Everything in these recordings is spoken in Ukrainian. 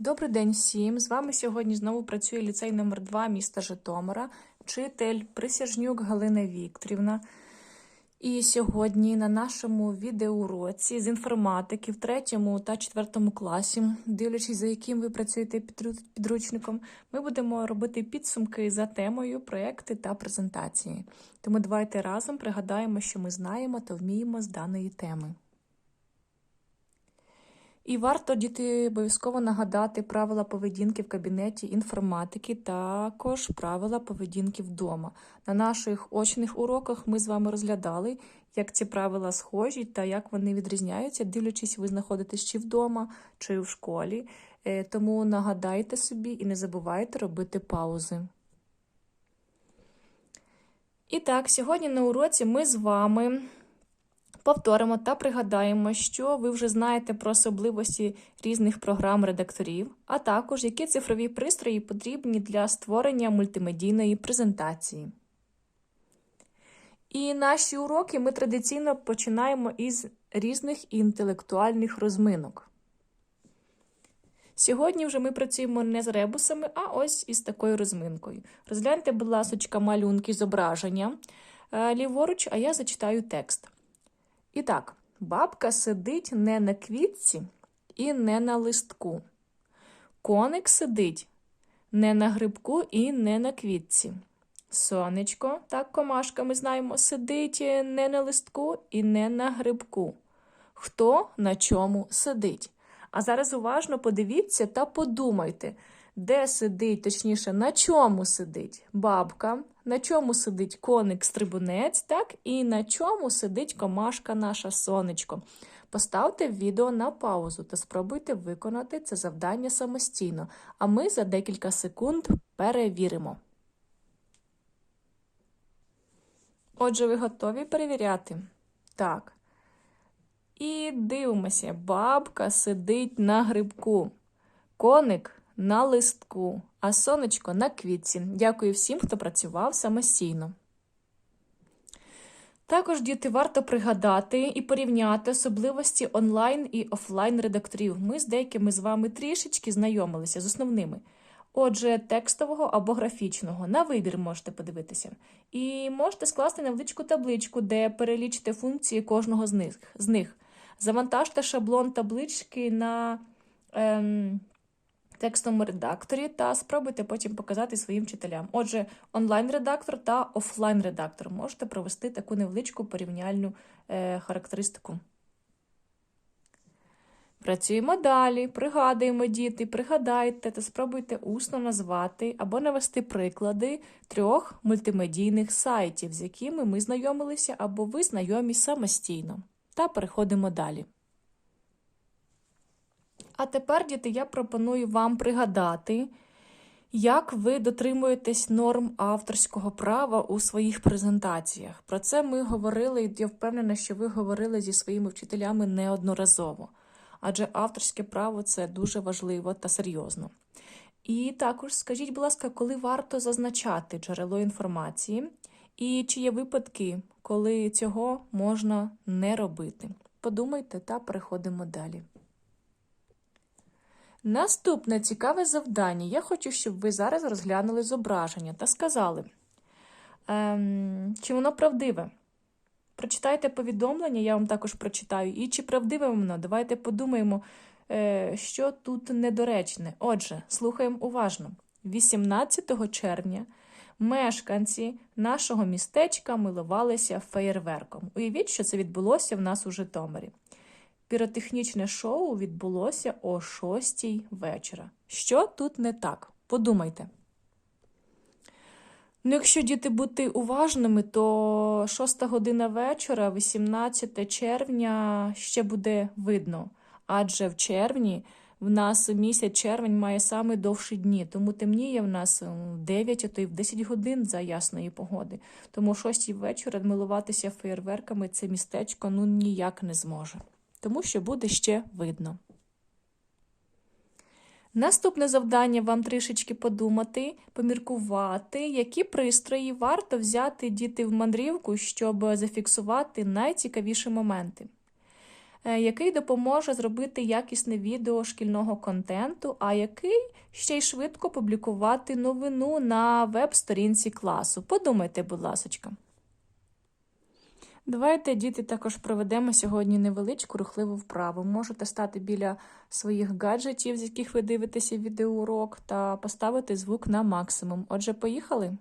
Добрий день всім! З вами сьогодні знову працює ліцей номер 2 міста Житомира, вчитель Присяжнюк Галина Вікторівна. І сьогодні на нашому відеоуроці з інформатики в третьому та четвертому класі, дивлячись, за яким ви працюєте підручником, ми будемо робити підсумки за темою проекти та презентації. Тому давайте разом пригадаємо, що ми знаємо та вміємо з даної теми. І варто діти обов'язково нагадати правила поведінки в кабінеті інформатики, також правила поведінки вдома. На наших очних уроках ми з вами розглядали, як ці правила схожі та як вони відрізняються, дивлячись, ви знаходитесь чи вдома, чи в школі. Е, Тому нагадайте собі і не забувайте робити паузи. І так, сьогодні на уроці ми з вами повторимо та пригадаємо, що ви вже знаєте про особливості різних програм редакторів, а також які цифрові пристрої потрібні для створення мультимедійної презентації. І наші уроки ми традиційно починаємо із різних інтелектуальних розминок. Сьогодні вже ми працюємо не з ребусами, а ось із такою розминкою. Розгляньте, будь ласка, малюнки зображення е, ліворуч, а я зачитаю текст. І так, бабка сидить не на квітці і не на листку. Коник сидить не на грибку і не на квітці. Сонечко, так комашка ми знаємо, сидить не на листку і не на грибку. Хто на чому сидить? А зараз уважно подивіться та подумайте, де сидить, точніше, на чому сидить бабка, на чому сидить коник-стрибунець, так, і на чому сидить комашка наша сонечко. Поставте відео на паузу та спробуйте виконати це завдання самостійно, а ми за декілька секунд перевіримо. Отже, ви готові перевіряти? Так. І дивимося, бабка сидить на грибку, коник на листку, а сонечко на квітці. Дякую всім, хто працював самостійно. Також діти варто пригадати і порівняти особливості онлайн і офлайн редакторів. Ми з деякими з вами трішечки знайомилися з основними. Отже, текстового або графічного на вибір можете подивитися. І можете скласти невеличку табличку, де перелічите функції кожного з них. Завантажте шаблон таблички на ем, текстовому редакторі та спробуйте потім показати своїм вчителям. Отже, онлайн-редактор та офлайн-редактор можете провести таку невеличку порівняльну е, характеристику. Працюємо далі, пригадуємо діти, пригадайте та спробуйте усно назвати або навести приклади трьох мультимедійних сайтів, з якими ми знайомилися або ви знайомі самостійно. Та переходимо далі. А тепер, діти, я пропоную вам пригадати, як ви дотримуєтесь норм авторського права у своїх презентаціях. Про це ми говорили, і я впевнена, що ви говорили зі своїми вчителями неодноразово. Адже авторське право це дуже важливо та серйозно. І також скажіть, будь ласка, коли варто зазначати джерело інформації, і чи є випадки, коли цього можна не робити. Подумайте та переходимо далі. Наступне цікаве завдання. Я хочу, щоб ви зараз розглянули зображення та сказали, ем, чи воно правдиве. Прочитайте повідомлення, я вам також прочитаю. І чи правдиве воно? Давайте подумаємо, е, що тут недоречне. Отже, слухаємо уважно. 18 червня мешканці нашого містечка милувалися феєрверком. Уявіть, що це відбулося в нас у Житомирі. Піротехнічне шоу відбулося о 6 вечора. Що тут не так? Подумайте. Ну, якщо діти бути уважними, то 6 година вечора, 18 червня, ще буде видно. Адже в червні в нас місяць червень має саме довші дні, тому темніє в нас в 9, а то й в 10 годин за ясної погоди. Тому о 6 вечора милуватися феєрверками це містечко ну ніяк не зможе, тому що буде ще видно. Наступне завдання вам трішечки подумати, поміркувати, які пристрої варто взяти діти в мандрівку, щоб зафіксувати найцікавіші моменти. е, який допоможе зробити якісне відео шкільного контенту, а який ще й швидко публікувати новину на веб-сторінці класу. Подумайте, будь ласочка. Давайте, діти, також проведемо сьогодні невеличку рухливу вправу. Можете стати біля своїх гаджетів, з яких ви дивитеся відеоурок, та поставити звук на максимум. Отже, поїхали.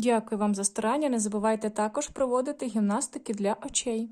Дякую вам за старання. Не забувайте також проводити гімнастики для очей.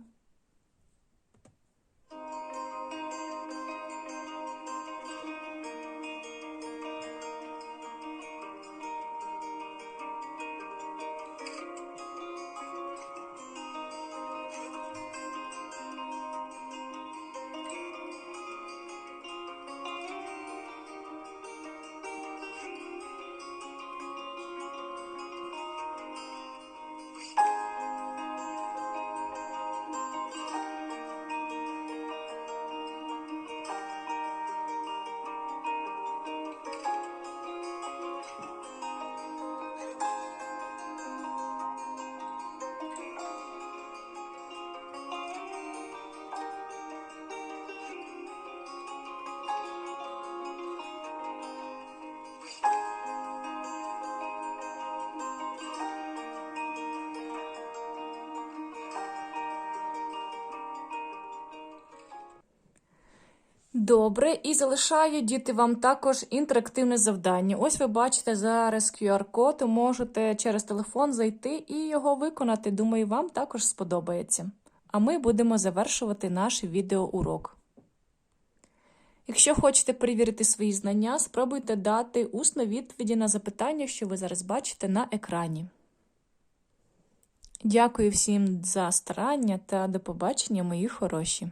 Добре, і залишаю діти вам також інтерактивне завдання. Ось ви бачите зараз QR-код, можете через телефон зайти і його виконати. Думаю, вам також сподобається. А ми будемо завершувати наш відеоурок. Якщо хочете перевірити свої знання, спробуйте дати усно відповіді на запитання, що ви зараз бачите на екрані. Дякую всім за старання та до побачення, мої хороші!